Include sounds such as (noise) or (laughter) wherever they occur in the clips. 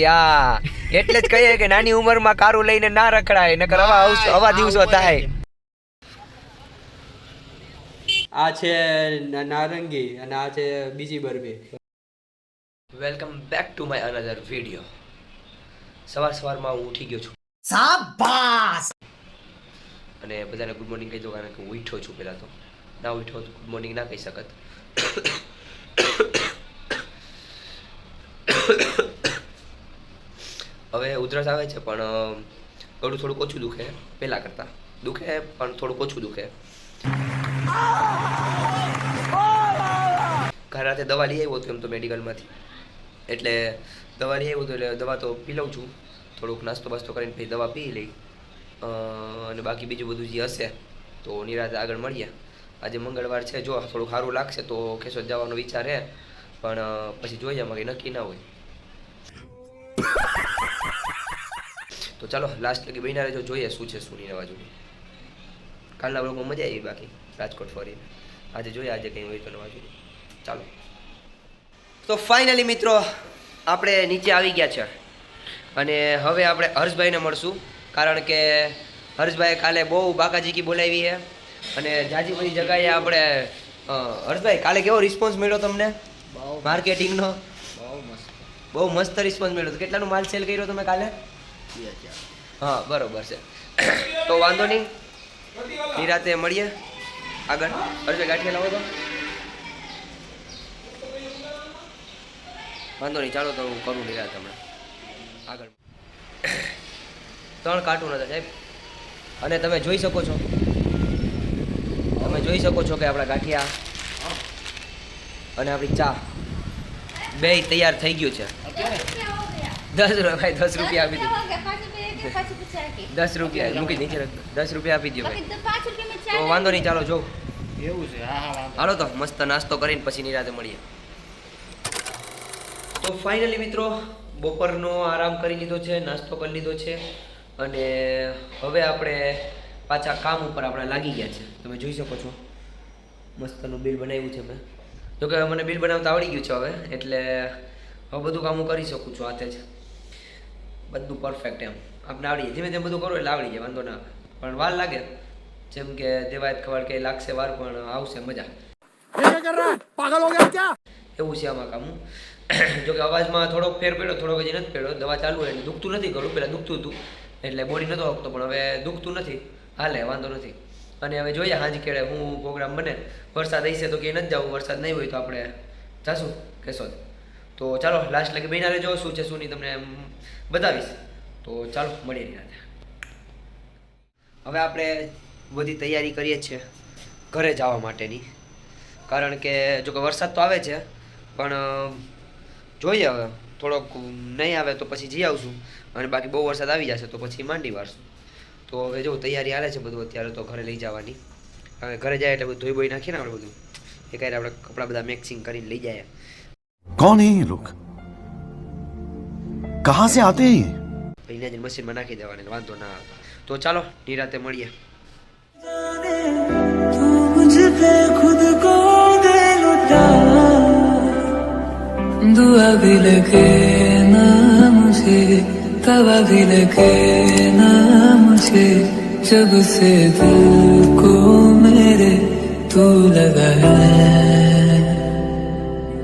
યા એટલે જ કહીએ કે નાની ઉંમરમાં કારું લઈને ના રખડાય નકર આવા આવા દિવસો થાય. આ છે નારંગી અને આ છે બીજી બરબી. Welcome back to my another video સવાર સવારમાં હું ઉઠી ગયો છું. અને બધાને ગુડ મોર્નિંગ કહી દો કારણ કે હું ઉઠ્યો છું પહેલાં તો. ના ઉઠ્યો તો ગુડ મોર્નિંગ ના કહી શકત. હવે ઉધરસ આવે છે, પણ ગળું થોડુંક ઓછું દુખે પહેલાં કરતાં. દુખે, પણ થોડુંક ઓછું દુખે. ઘર રાતે દવા લઈ આવ્યો હતો એમ તો મેડિકલમાંથી. એટલે દવા લઈ આવ્યો હતો, એટલે દવા તો પી લઉં છું. થોડુંક નાસ્તો બાસ્તો કરીને પછી દવા પી લઈ. અને બાકી બીજું બધું જે હશે, તો નિરાતે આગળ મળીએ. આજે મંગળવાર છે, જો થોડું સારું લાગશે તો કેશોદ જવાનો વિચાર છે પણ પછી જોઈએ મારે નક્કી ના હોય. તો ચાલો લાસ્ટ લગી બહીના રહેજો જોઈએ શું છે શું નહીં રહેવા જોઈએ કાલના બ્લોગમાં મજા આવી બાકી રાજકોટ ફરીને. આજે જોઈએ આજે કંઈ હોય તો નવા જોઈએ ચાલો. તો ફાઇનલી મિત્રો આપણે નીચે આવી ગયા છે. અને હવે આપણે હર્ષભાઈને મળશું કારણ કે હર્ષભાઈ કાલે બહુ બાકાજી કી બોલાવી છે. અને જાજી બધી જગાએ આપણે હર્ષભાઈ કાલે કેવો રિસ્પોન્સ મળ્યો તમને? માર્કેટિંગનો બહુ મસ્ત. રિસ્પોન્સ મળ્યો. કેટલાનું માલ સેલ કર્યો તમે કાલે? હા બરોબર છે. તો વાંધો નહીં. નિરાતે મળીએ. આગળ. હર્ષભાઈ ગાંઠિયા લાવો તો. વાંધો નહીં ચાલો તો હું કરું નિરાત હમણાં. આગળ. ત્રણ કાર્ટૂન હતા સાહેબ. અને તમે જોઈ શકો છો. તમે જોઈ શકો છો કે આપણા ગાંઠિયા અને આપણી ચા બે તૈયાર થઈ ગયું છે. દસ રૂપિયા ભાઈ દસ રૂપિયા આપી દો દસ રૂપિયા મૂકી નીચે રાખ દસ રૂપિયા આપી દો ભાઈ. તો વાંધો નહીં ચાલો જો. એવું છે હાલો તો મસ્ત નાસ્તો કરીને પછી નિરાતે મળીએ. તો ફાઇનલી મિત્રો બપોરનો આરામ કરી લીધો છે નાસ્તો કરી લીધો છે અને હવે આપણે પાછા કામ ઉપર આપણે લાગી ગયા છે. તમે જોઈ શકો છો. મસ્તનું બિલ બનાવ્યું છે મેં. જોકે મને બિલ બનાવતા આવડી ગયું છે હવે એટલે હવે બધું કામ હું કરી શકું છું હાથે જ. બધું પરફેક્ટ એમ. આપણે આવડી ધીમે ધીમે બધું કરો એટલે આવડી જાય, વાંધો ના પણ વાર લાગે. જેમ કે દેવાયત ખબર કે લાગશે વાર, પણ આવશે મજા. એવું છે આમાં કામ. જોકે અવાજમાં થોડોક ફેર પડ્યો, થોડોક હજી નથી પડ્યો. દવા ચાલુ હોય એટલે દુખતું નથી ઘણું. પહેલાં દુખતું હતું, એટલે બોડી નહોતો આવતો પણ હવે દુખતું નથી. હાલે, વાંધો નથી. અને હવે જોઈએ હાજી કેળે હું પ્રોગ્રામ બને. વરસાદ હશે તો કે નથી જવું, વરસાદ નહીં હોય તો આપણે જાશું. કેશોદ. તો ચાલો લાસ્ટ લગી બહેના રહેજો. શું છે, શું નહીં, તમને બતાવીશ. તો ચાલો મળી રહ્યા હવે આપણે બધી તૈયારી કરીએ છીએ ઘરે જવા માટેની. કારણ કે જો કે વરસાદ તો આવે છે, પણ જોઈએ હવે. થોડોક નહીં આવે તો પછી જઈ આવશું. અને બાકી બહુ વરસાદ આવી જશે તો પછી માંડી વારશું. તો હવે જો તૈયારી હાલે છે બધું અત્યારે તો ઘરે લઈ જવાની. હવે ઘરે જાય એટલે બધું ધોઈ બોઈ નાખીએ ને આપણે બધું. એ કાંઈ આપણે કપડાં બધા મેક્સિંગ કરીને લઈ જાય. કોણ હે લોક કહા સે આતે હે हैं ये અહીંયા જઈને મશીનમાં નાખી દેવાની વાંધો ના આવે તો ચાલો નિરાતે મળીએ तू मुझ पे खुद को दे लुटा दुआ भी लगे ना मुझे तवा भी लगे ना मुझे जब से दिल को मेरे तू लगा है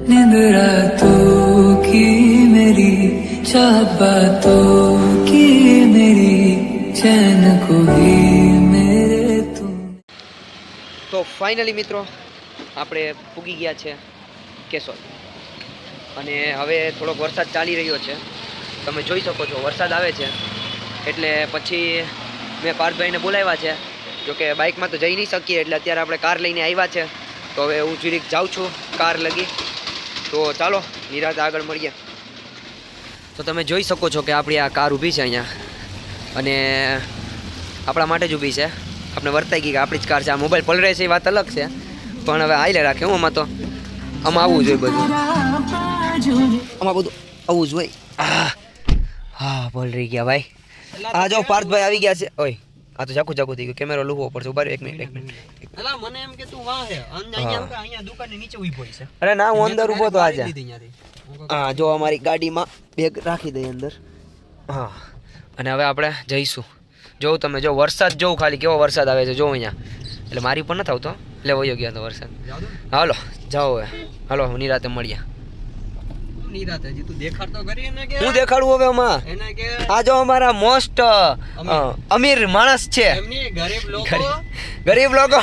नींद रातों की मेरी चाहत बातों ફાઇનલી મિત્રો, આપણે પૂગી ગયા છે કેશોદ. અને હવે થોડોક વરસાદ ચાલી રહ્યો છે. તમે જોઈ શકો છો, વરસાદ આવે છે. એટલે પછી મેં પાર્થભાઈને બોલાવ્યા છે. જોકે બાઇકમાં તો જઈ નહીં શકીએ, એટલે અત્યારે આપણે કાર લઈને આવ્યા છે. તો હવે હું જરીક જાઉં છું, કાર લગી. તો ચાલો, નિરાતે આગળ મળીએ. તો તમે જોઈ શકો છો કે આપણી આ કાર ઊભી છે અહીંયા. અને આપણા માટે જ ઊભી છે. આપણે વર્તાઈ ગઈ કે આપણી જ કાર છે. આ મોબાઈલ પલરે છે એ વાત અલગ છે. પણ હવે આઈલે રાખે હું આમાં તો. આમાં આવવું જોઈએ બધું. આમાં બધું આવવું જોઈએ આહ. હા પલરી ગયા ભાઈ. આ જો પાર્થભાઈ આવી ગયા છે. ઓય આ તો જાકુ જાકુ થઈ ગયું. કેમેરો લુવો પડશે. ઊભા એક મિનિટ એક મિનિટ. અલા મને એમ કે તું વાહ. હે. અહીંયા હું અહીંયા દુકાનની નીચે ઊભો છે. અરે ના હું અંદર ઊભો તો આજે. હું હા જો અમારી ગાડીમાં બેગ રાખી દઈ અંદર. હા. અને હવે આપણે જઈશું. જોઉં તમે જો વરસાદ જોઉં ખાલી કેવો વરસાદ આવે છે જો અહીંયા. એટલે મારી પણ નથી આવતો. એટલે વયો ગયા તો વરસાદ. હાલો જાઓ હવે. હાલો હું નિરાતે કે હું દેખાડું હવે આમાં. આ જો અમારા મોસ્ટ અમીર. માણસ છે. ગરીબ લોકો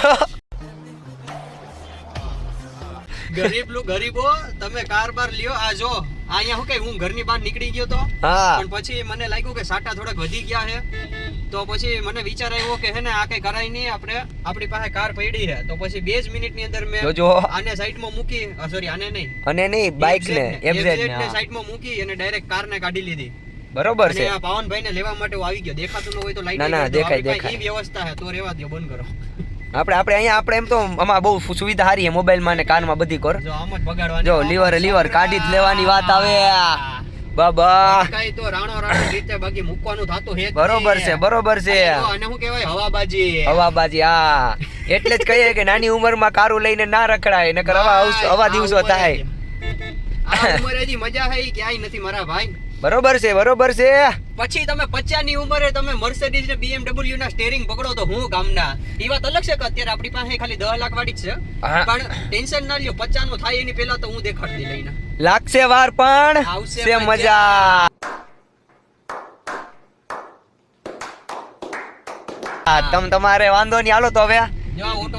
ગરીબ- ગરીબ તમે કારબાર લ્યો. આ જો અહીંયા શું કે હું ઘરની બહાર નીકળી ગયો તો? હા. પણ પછી મને લાગ્યું કે સાટા થોડાક વધી ગયા છે. તો પછી મને વિચાર આવ્યો કે હે ને આ કઈ કરાય નહીં આપણે આપણી પાસે કાર પડી છે. તો પછી બે જ મિનિટની અંદર મેં જો આને સાઈડમાં મૂકી સોરી આને નહીં. અને નહીં બાઇક ને એમઝેડ ને ને. સાઈડમાં મૂકી અને ડાયરેક્ટ કાર ને કાઢી લીધી. બરોબર છે. આ પાવનભાઈ ને લેવા માટે આવી ગયો. દેખાતું ન હોય તો લાઈટ ના, ના, દેખાય, દેખાય. એ વ્યવસ્થા છે તો રેવા દો બંધ કરો. આપણે આપણે અહીંયા આપણે એમ તો આમાં બહુ સુવિધા છે મોબાઈલમાં ને કારમાં બધી કર. જો આમ જ બગાડવાની જો લીવર લીવર કાઢી જ લેવાની વાત આવે. બાબા. કઈ તો રાણો રાણો રીતે બાકી મૂકવાનું થાતું હે બરોબર છે બરોબર છે. અને હું કહેવાય? હવાબાજી. હવાબાજી હા. એટલે જ કહીએ કે નાની ઉંમરમાં કારું લઈને ના રખડાય નકર હવા હવા દિવસો થાય. આ ઉંમરે જી મજા હે ક્યાંય નથી મારા ભાઈ. બરોબર છે બરોબર છે. પછી તમે પચાસની ઉંમરે તમે મર્સિડીઝ ને BMW ના સ્ટેરિંગ પકડો તો હું ગામના? એ વાત અલગ છે કે અત્યારે આપણી પાસે ખાલી દસ લાખ વાળી છે? પણ ટેન્શન ના લ્યો પચાસનું થાય એની પહેલા તો હું દેખાડતી લઈને. લાગશે વાર પણ આવશે મજા. તમ તમારે વાંધો નહીં હાલો તો હવે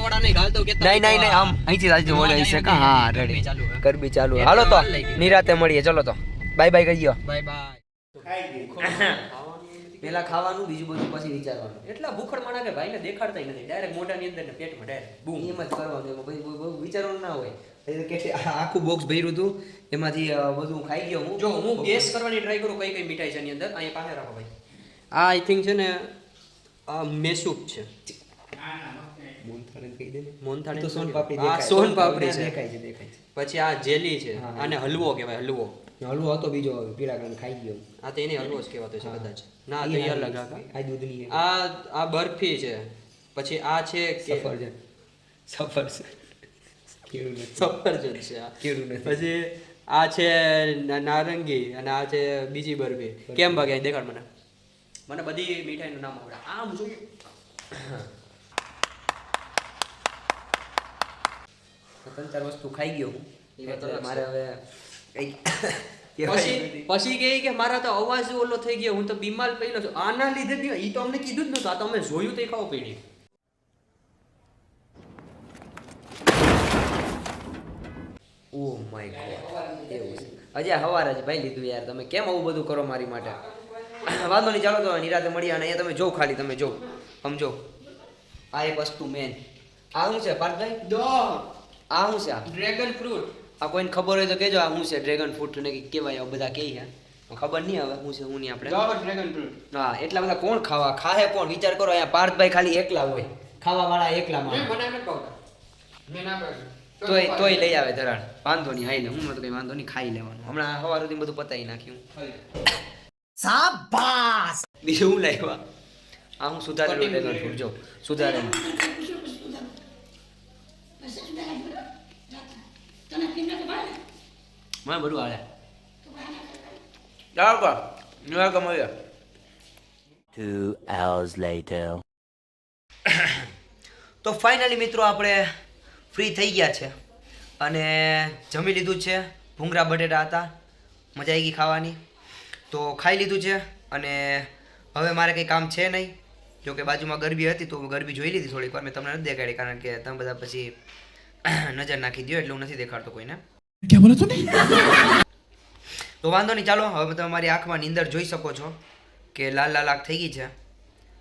વાળા નહીં નહીં નહીં આમ અહીંથી આજુ બોલે છે. કા હા રેડી. કરબી ચાલુ. હાલો તો નિરાતે મળીએ. ચલો તો. બાય બાય કહીયો બાય બાય. પેલા ખાવાનું બીજું બધું પછી વિચારવાનું. એટલા ભૂખડ માણા કે ભાઈને દેખાડતા નથી. ડાયરેક્ટ મોઢાની અંદર ને પેટમાં ડાયરેક્ટ બૂમ. એમ જ કરવાનું. એમાં વિચારવાનું ના હોય. એટલે કે આ આખું બોક્સ ભર્યું હતું. એમાંથી બધું ખાઈ ગયો હું. જો હું ગેસ કરવાની ટ્રાય કરું કઈ કઈ મીઠાઈ છે એની અંદર? અહીંયા પાસે રાખો ભાઈ. આ આઈ થિંક છે ને આ મેસૂપ છે. મોહનથાળ કહી દે ને. મોહનથાળ તો એમ સોનપાપડી આ દેખાય. સોનપાપડી છે. દેખાય છે દેખાય છે. પછી આ જેલી છે. અને આને હલવો કહેવાય હલવો. હલવો હતો બીજો પીળા કલર ખાઈ ગયો. આ તો એને હલવો જ કહેવાતો છે કદાચ. ના તો યાર લગા આ આ દૂધની આ આ બરફી છે. પછી આ છે સફર સફરજન. સફરજન. કેળું નથી સફરજન છે આ પછી આ છે નારંગી અને આ છે બીજી બરફી. કેમ ભાગે? દેખાડ મને. મને બધી મીઠાઈનું નામ આવડે. આમ જોઈએ. ત્રણ ચાર વસ્તુ ખાઈ ગયો હું. મારે હવે (laughs) પછી. પછી કહે કે મારા તો અવાજ ઓલો થઈ ગયો. હું તો બીમાર પડેલો છું. આના લીધે ઈ તો અમને કીધું જ નતું આ તો અમે જોયું તે ખાવ પડી ઓ માય ગોડ એવું છે. અજય હવારે જ ભાઈ લીધું યાર તમે કેમ આવું બધું કરો મારી માટે? વાંધો નહીં ચાલો તો નિરાતે મળીએ અને અહીંયા તમે જો ખાલી તમે જો સમજો. આ એક વસ્તુ મેન આ શું છે પાર્થભાઈ? દો આ શું છે આ? ડ્રેગન ફ્રૂટ આ કોઈને ખબર હોય તો કહેજો આ શું છે ડ્રેગન ફ્રૂટ ને કહેવાય બધા કહે છે. ખબર નહીં હવે શું છે હું નહીં આપણે. ડ્રેગન ફ્રૂટ હા એટલા બધા કોણ ખાવા? ખાહે કોણ? વિચાર કરો અહીંયા પાર્થભાઈ ખાલી એકલા હોય. ખાવા વાળા એકલા મેં મેં ના. તોય તોય લઈ આવે ધરાણ. વાંધો નહીં હાઈ લે હું તો કઈ વાંધો નહીં ખાઈ લેવાનું. હમણાં સવાર સુધી બધું પતાવી નાખ્યું. બીજું હું લાવ્યા? આ હું સુધારેલું Cutting છું જો સુધારેલું. મને બધું હાલે. જાઓ કો નિવાળ કમાઈએ Two hours later. (coughs) તો ફાઇનલી મિત્રો આપણે ફ્રી થઈ ગયા છે. અને જમી લીધું છે. ભૂંગરા બટેટા હતા. મજા આવી ગઈ ખાવાની. તો ખાઈ લીધું છે અને હવે મારે કંઈ કામ છે નહીં. જોકે બાજુમાં ગરબી હતી તો ગરબી જોઈ લીધી થોડીક વાર. મેં તમને નથી દેખાડી કારણ કે તમે બધા પછી (clears throat) નજર નાખી દો એટલે હું નથી દેખાડતો કોઈને. તો વાંધો નહીં ચાલો. હવે તમે મારી આંખમાં નીંદર જોઈ શકો છો કે લાલ લાલ આંખ થઈ ગઈ છે.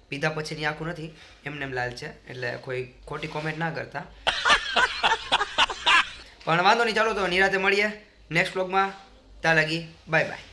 પીધા પછીની આંખું નથી. એમને એમ લાલ છે. એટલે કોઈ ખોટી કોમેન્ટ ના કરતા. પણ વાંધો નહીં ચાલો તો નિરાતે મળીએ. નેક્સ્ટ બ્લોગમાં ત્યાં લાગી. Bye bye